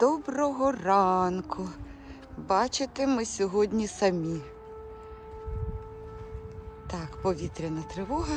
Доброго ранку. Бачите, ми сьогодні самі. Так, повітряна тривога.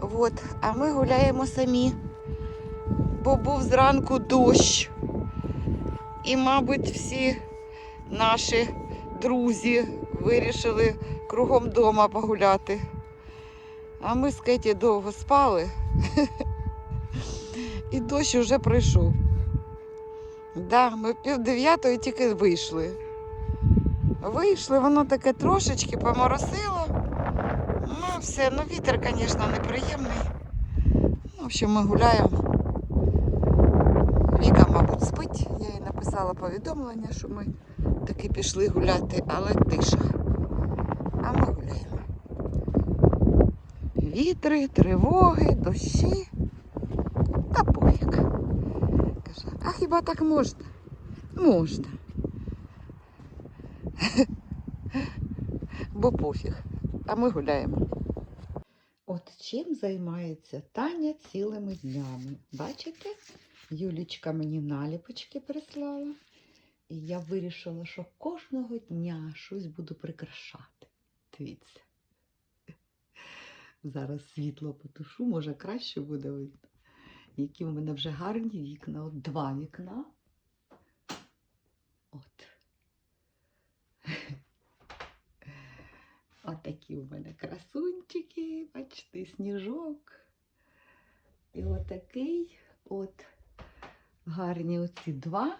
От, а ми гуляємо самі, бо був зранку дощ. І, мабуть, всі наші друзі вирішили кругом дома погуляти. А ми з Кеті довго спали. І дощ уже прийшов. Да, ми пів дев'ятої тільки вийшли. Вийшли, воно таке трошечки поморосило. Ну, все, ну вітер, звісно, неприємний. Ну, в общем, ми гуляємо. Віка, мабуть, спить. Я їй написала повідомлення, що ми таки пішли гуляти, але тиша. А ми гуляємо. Вітри, тривоги, дощі. Та пофіг. А хіба так можна? Можна. Бо пофіг. А ми гуляємо. От чим займається Таня цілими днями. Бачите? Юлічка мені наліпочки прислала. І я вирішила, що кожного дня щось буду прикрашати. Дивіться. Зараз світло потушу, може краще буде видно. Які в мене вже гарні вікна. От два вікна. От. От такі в мене красунчики, бачите, сніжок. І отакий от гарні оці два.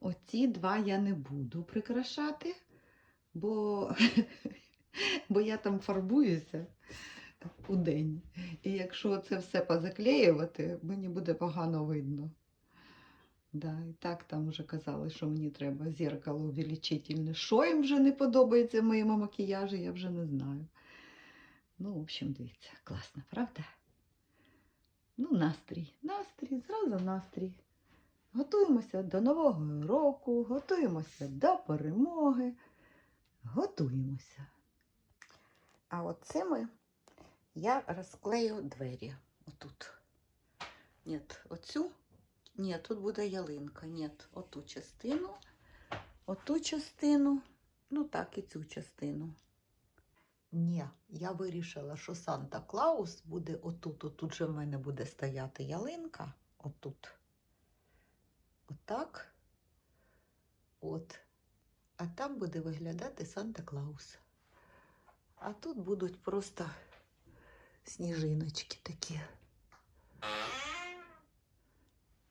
Оці два я не буду прикрашати, бо, бо я там фарбуюся у день. І якщо це все позаклеювати, мені буде погано видно. Да, і так там вже казали, що мені треба зеркало увеличительне. Що їм вже не подобається в моєму макіяжі, я вже не знаю. Ну, в общем, дивіться, класно, правда? Ну, настрій, настрій, зразу настрій. Готуємося до Нового року, готуємося до перемоги, готуємося. А от цими я розклею двері. Отут. Ні, оцю. Ні, тут буде ялинка. Ні, оту частину, оту частину, ну так, і цю частину. Ні, я вирішила, що Санта Клаус буде отут. Отут же в мене буде стояти ялинка. Отут. Отак. От. А там буде виглядати Санта Клаус. А тут будуть просто сніжиночки такі.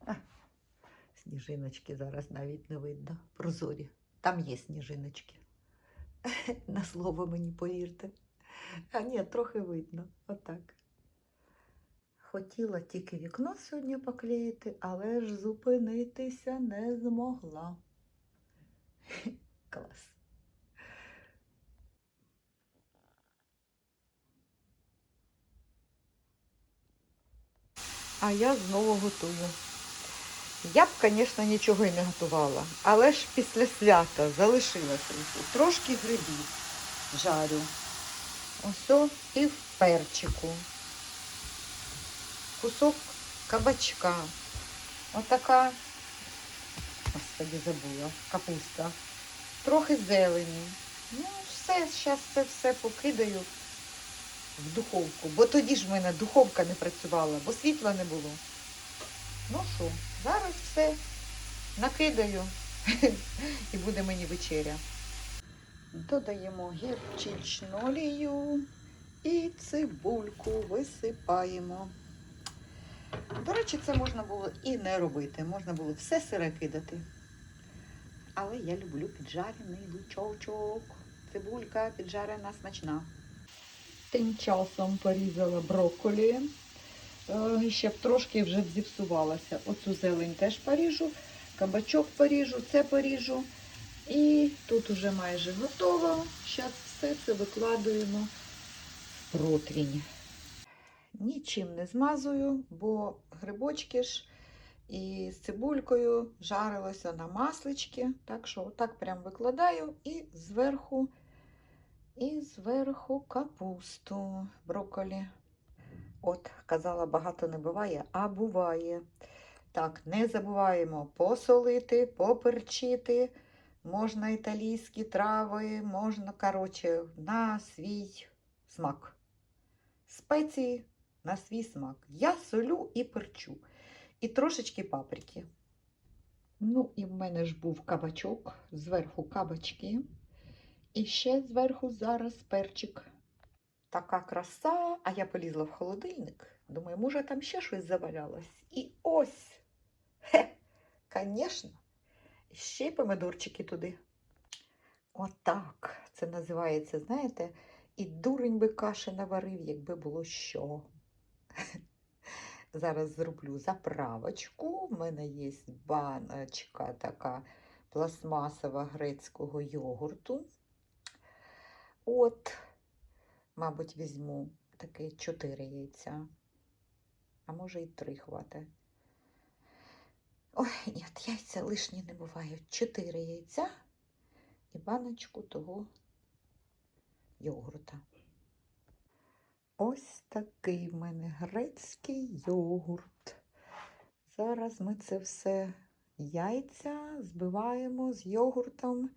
А, сніжиночки зараз навіть не видно. Прозорі. Там є сніжиночки. На слово мені повірте. А ні, трохи видно. Отак. Хотіла тільки вікно сьогодні поклеїти, але ж зупинитися не змогла. Клас. А я знову готую. Я б, звісно, нічого і не готувала, але ж після свята залишилося трошки грибів жарю. Ось пів перчику, кусок кабачка. Отака, господи, забула, капуста. Трохи зелені. Ну, все, зараз це все покидаю в духовку. Бо тоді ж в мене духовка не працювала, бо світла не було. Ну що, зараз все накидаю і буде мені вечеря. Додаємо гірчичну олію і цибульку висипаємо. До речі, це можна було і не робити. Можна було все сире кидати. Але я люблю піджарений лучочок. Цибулька піджарена смачна. Тим часом порізала брокколі. Е, Ще б трошки вже зіпсувалася. Оцю зелень теж поріжу, кабачок поріжу, це поріжу. І тут уже майже готово. Зараз все це викладуємо в противень. Нічим не змазую, бо грибочки ж і з цибулькою жарилося на маслички. Так що отак прям викладаю і зверху, і зверху капусту брокколі. От, казала, багато не буває, а буває. Так, не забуваємо посолити, поперчити. Можна італійські трави, можна, коротше, на свій смак. Спеції на свій смак. Я солю і перчу. І трошечки паприки. Ну, і в мене ж був кабачок, зверху кабачки. І ще зверху зараз перчик. Така краса, а я полізла в холодильник. Думаю, може там ще щось завалялось. І ось. Хе, звісно, ще й помидорчики туди. Отак. Це називається, знаєте, і дурень би каші наварив, якби було що. Зараз зроблю заправочку. У мене є баночка така пластмасова грецького йогурту. От, мабуть, візьму таке 4 яйця. А може і 3 хватить. Ой, ні, яйця лишні не бувають. 4 яйця і баночку того йогурта. Ось такий в мене грецький йогурт. Зараз ми це все яйця збиваємо з йогуртом.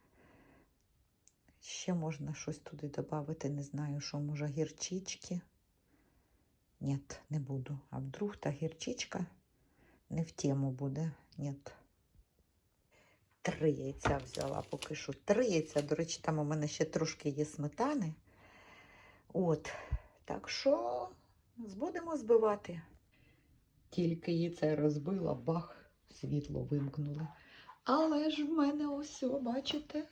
Ще можна щось туди додати, не знаю, що може гірчички. Ні, не буду. А вдруг та гірчичка не в тему буде. Ні. Три яйця взяла поки що. Три яйця, до речі, там у мене ще трошки є сметани. От. Так що будемо збивати. Тільки яйце розбила, бах, світло вимкнули. Але ж в мене ось, бачите?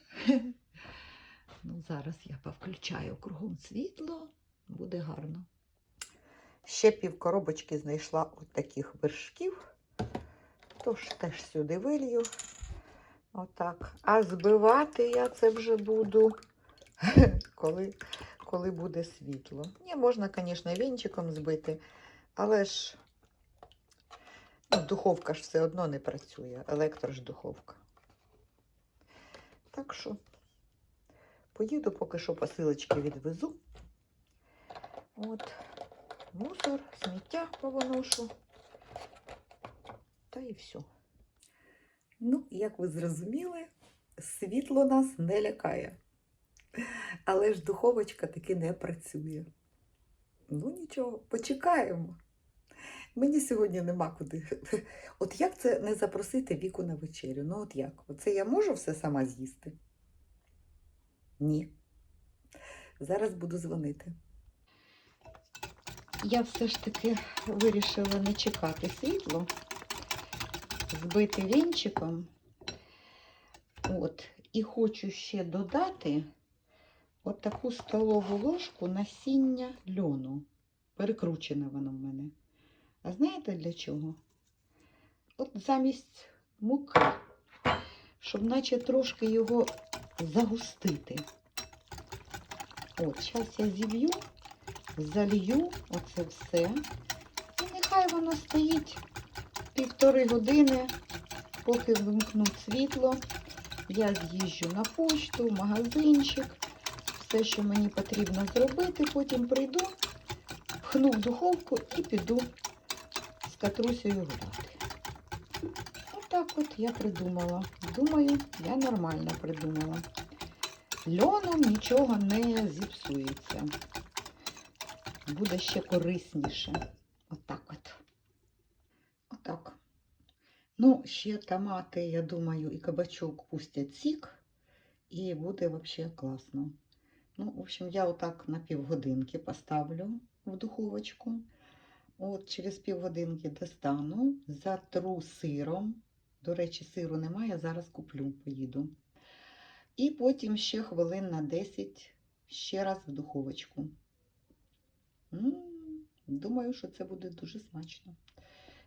Ну, зараз я повключаю кругом світло, буде гарно. Ще пів коробочки знайшла от таких вершків. Тож теж сюди вилью. Отак. А збивати я це вже буду, коли, коли буде світло. Ні, можна, звісно, вінчиком збити, але ж ну, духовка ж все одно не працює, електро ж духовка. Так що поїду, поки що посилочки відвезу. От, мусор, сміття повоношу. Та і все. Ну, як ви зрозуміли, світло нас не лякає. Але ж духовочка таки не працює. Ну нічого, почекаємо. Мені сьогодні нема куди. От як це не запросити віку на вечерю? Ну, от як? Оце я можу все сама з'їсти? Ні. Зараз буду дзвонити. Я все ж таки вирішила не чекати світло, збити вінчиком. От, і хочу ще додати от таку столову ложку насіння льону. Перекручене воно в мене. А знаєте для чого? От замість муки, щоб наче трошки його загустити. От, зараз я зіб'ю, залью оце все. І нехай воно стоїть півтори години, поки вимкнуть світло. Я з'їжджу на почту, в магазинчик. Все, що мені потрібно зробити, потім прийду, пхну в духовку і піду з катрусею гуляти. Отак от я придумала. Думаю, я нормально придумала. Льоном нічого не зіпсується. Буде ще корисніше. Отак от. Отак. Ну, ще томати, я думаю, і кабачок пустять сік, і буде взагалі класно. Ну, в общем, я отак на півгодинки поставлю в духовочку. От через півгодинки достану, затру сиром. До речі, сиру немає, зараз куплю, поїду. І потім ще хвилин на 10 ще раз в духовочку. Думаю, що це буде дуже смачно.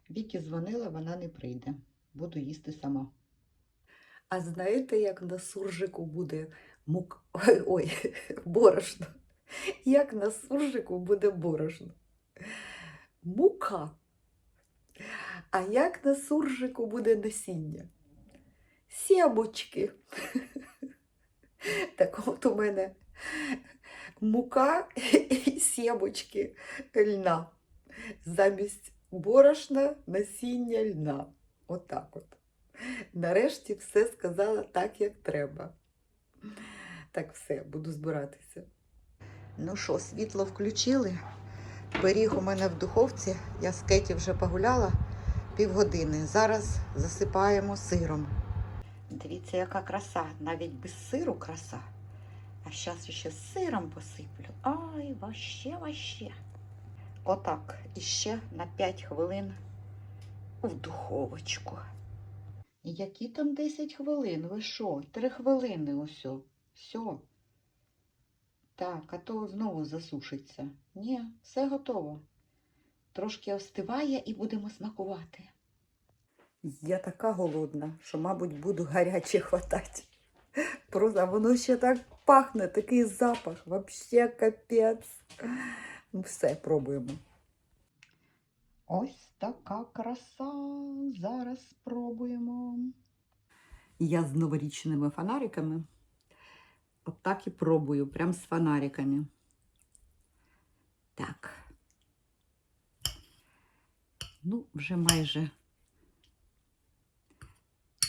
Вікі дзвонила, вона не прийде. Буду їсти сама. А знаєте, як на суржику буде мук... Ой, ой, борошно. Як на суржику буде борошно? Мука. А як на суржику буде насіння? Сєбочки. Так от у мене мука і сєбочки льна. Замість борошна насіння льна. Отак от. Нарешті все сказала так, як треба. Так, все, буду збиратися. Ну що, світло включили. Пиріг у мене в духовці. Я з Кеті вже погуляла півгодини. Зараз засипаємо сиром. Дивіться, яка краса. Навіть без сиру краса. А зараз ще з сиром посиплю. Ай, ваще, ваще. Отак. І ще на 5 хвилин в духовочку. Які там 10 хвилин? Ви що? 3 хвилини ось. Все. Так, а то знову засушиться. Ні, все готово. Трошки остиває і будемо смакувати. Я така голодна, що, мабуть, буду гаряче хватати. Просто воно ще так пахне, такий запах, вообще капець. Ну, все, пробуємо. Ось така краса. Зараз спробуємо. Я з новорічними фонариками. Отак і пробую, прям з фонариками. Так. Ну, вже майже,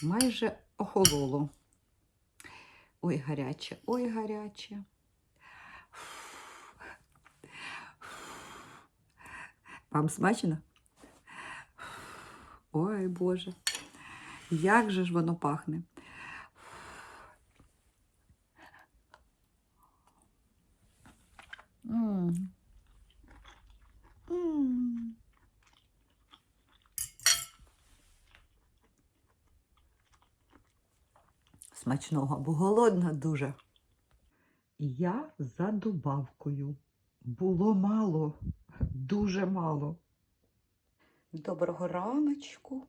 майже охололо. Ой, гаряче, ой, гаряче. Вам смачно? Ой, Боже, як же ж воно пахне. М. М. Смачного, бо голодна дуже. Я за добавкою. Було мало, дуже мало. Доброго раночку.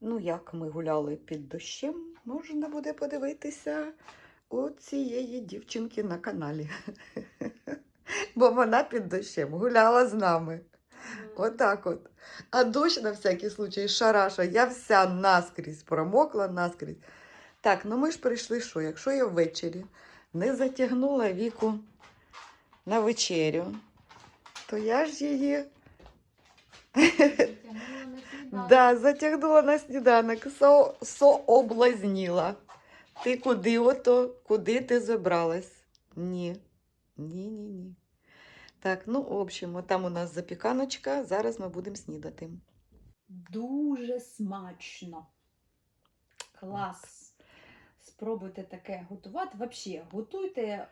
Ну, як ми гуляли під дощем, можна буде подивитися у цієї дівчинки на каналі. Бо вона під дощем гуляла з нами. Отак от. А дощ на всякий случай шараша. Я вся наскрізь промокла наскрізь. Так, ну ми ж прийшли що? Якщо я ввечері не затягнула віку на вечерю, то я ж її да, затягнула на сніданок, со, сооблазніла. Ти куди ото, куди ти забралась? Ні. Ні, ні, ні. Так, ну, в общем, там у нас запіканочка, зараз ми будемо снідати. Дуже смачно. Клас. Спробуйте таке готувати. Взагалі, готуйте е,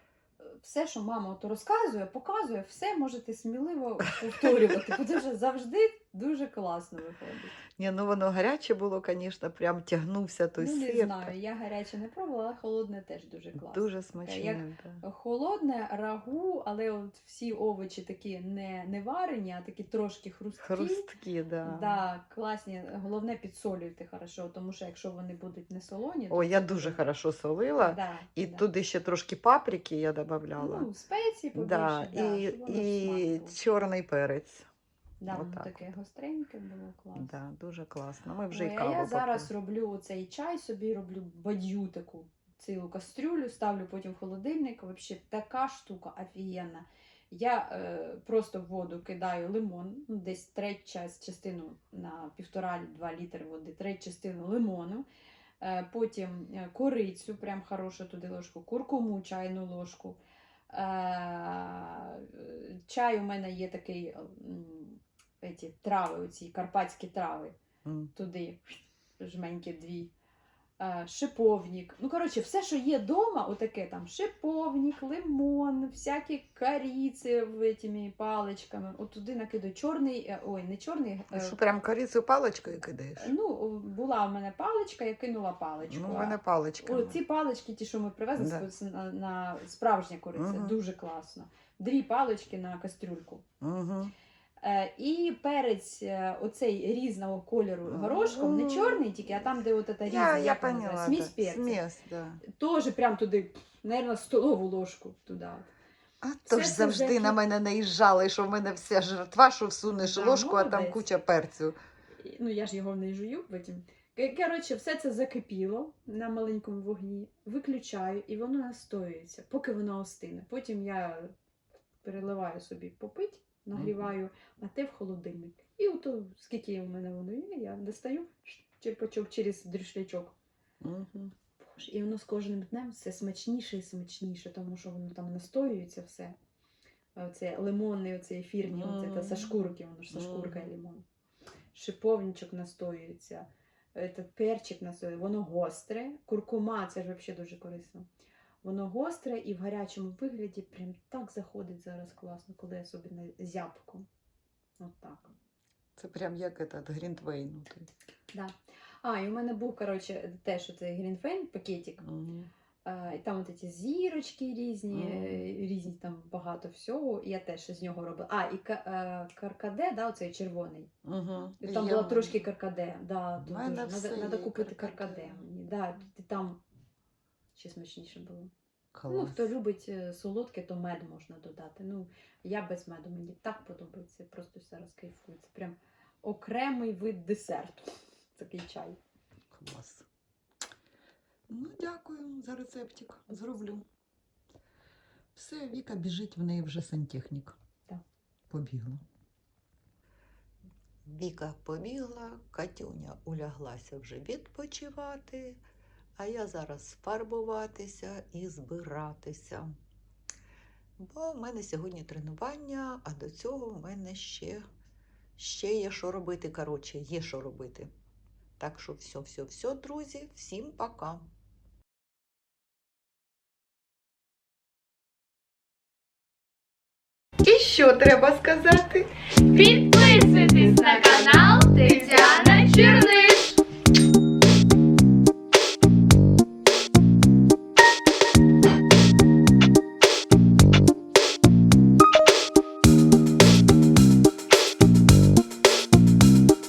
все, що мама от розказує, показує, все можете сміливо повторювати. Бо це завжди дуже класно виходить. Ні, ну воно гаряче було, звісно, прям тягнувся той ну, сир. не знаю, я гаряче не пробувала, але холодне теж дуже класно. Дуже смачне. як да. Холодне рагу, але от всі овочі такі не, не варені, а такі трошки хрусткі. Хрусткі, да. Да, класні. Головне підсолюйте хорошо, тому що якщо вони будуть не солоні, О, я дуже хорошо солила. да, І да. туди ще трошки паприки я додавала. ну, спеції побільше, да. да, і і чорний перець. Да, воно отак таке гостреньке було класно. Да, дуже класно. Ми вже Ой, і а каву я зараз попили. роблю цей чай, собі роблю бадью таку цілу кастрюлю, ставлю потім в холодильник. Взагалі така штука офігенна. Я е, просто в воду кидаю лимон, ну, десь треть час, частину на півтора-два літри води, треть частину лимону. Е, потім е, корицю, прям хорошу туди ложку, куркуму чайну ложку. Е, чай у мене є такий еті, трави, оці карпатські трави М. туди жменьки дві. Е, Шиповник. Ну, коротше, все, що є вдома, отаке там шиповник, лимон, всякі коріці в цими паличками. От туди накидаю чорний, е, ой, не чорний. е, Що прям корицю паличкою кидаєш? Ну, була в мене паличка, я кинула паличку. Ну, в мене паличка. О, ці палички, ті, що ми привезли, Да. на, на справжня кориця, Мгм. дуже класно. Дві палички на кастрюльку. Угу. Е, і перець е, оцей різного кольору горошком, не чорний тільки, а там, де от це різне, Я, я поняла. смесь перця. Смесь, да. Теж прям туди, мабуть, столову ложку туди. А то ж завжди вже на мене наїжджали, що в мене вся жертва, що всунеш Да, ложку, а там куча перцю. Ну, я ж його не жую потім. Коротше, все це закипіло на маленькому вогні, виключаю, і воно настоюється, поки воно остине. Потім я переливаю собі попить, нагріваю, а те в холодильник. І ото скільки у мене воно є, я достаю черпачок через дрюшлячок. Угу. І воно з кожним днем все смачніше і смачніше, тому що воно там настоюється все. Оце лимонний, оце ефірні, оце та со шкурки, воно ж со шкуркою Мгм. лимон. Шиповничок настоюється, перчик настоюється, воно гостре. Куркума це ж взагалі дуже корисно. Воно гостре і в гарячому вигляді прям так заходить зараз класно, коли особливо зябко. От так. Це прям як этот Грінтвейн. Да. А, і у мене був, коротше, теж оцей Грінфейн пакетик. Угу. А, і там от ці зірочки різні, е, різні там багато всього. І я теж з нього робила. А, і е, каркаде, да, оцей червоний. Угу. І там була трошки каркаде. Да, тут дуже. Надо, надо купити каркаде. каркаде. Да, і там ще смачніше було. Клас. Ну, хто любить е, солодке, то мед можна додати. Ну, я без меду, мені так подобається. Просто зараз кайфую. Це прям окремий вид десерту. Такий чай. Клас. Ну, дякую за рецептик. Зроблю. Все, Віка біжить, в неї вже сантехнік. Так. Побігла. Віка побігла, Катюня уляглася вже відпочивати, а я зараз фарбуватися і збиратися. Бо в мене сьогодні тренування, а до цього в мене ще, ще є що робити. Коротше, є що робити. Так що все, все, все, друзі, всім пока. І що треба сказати? Підписуйтесь на канал Тетяна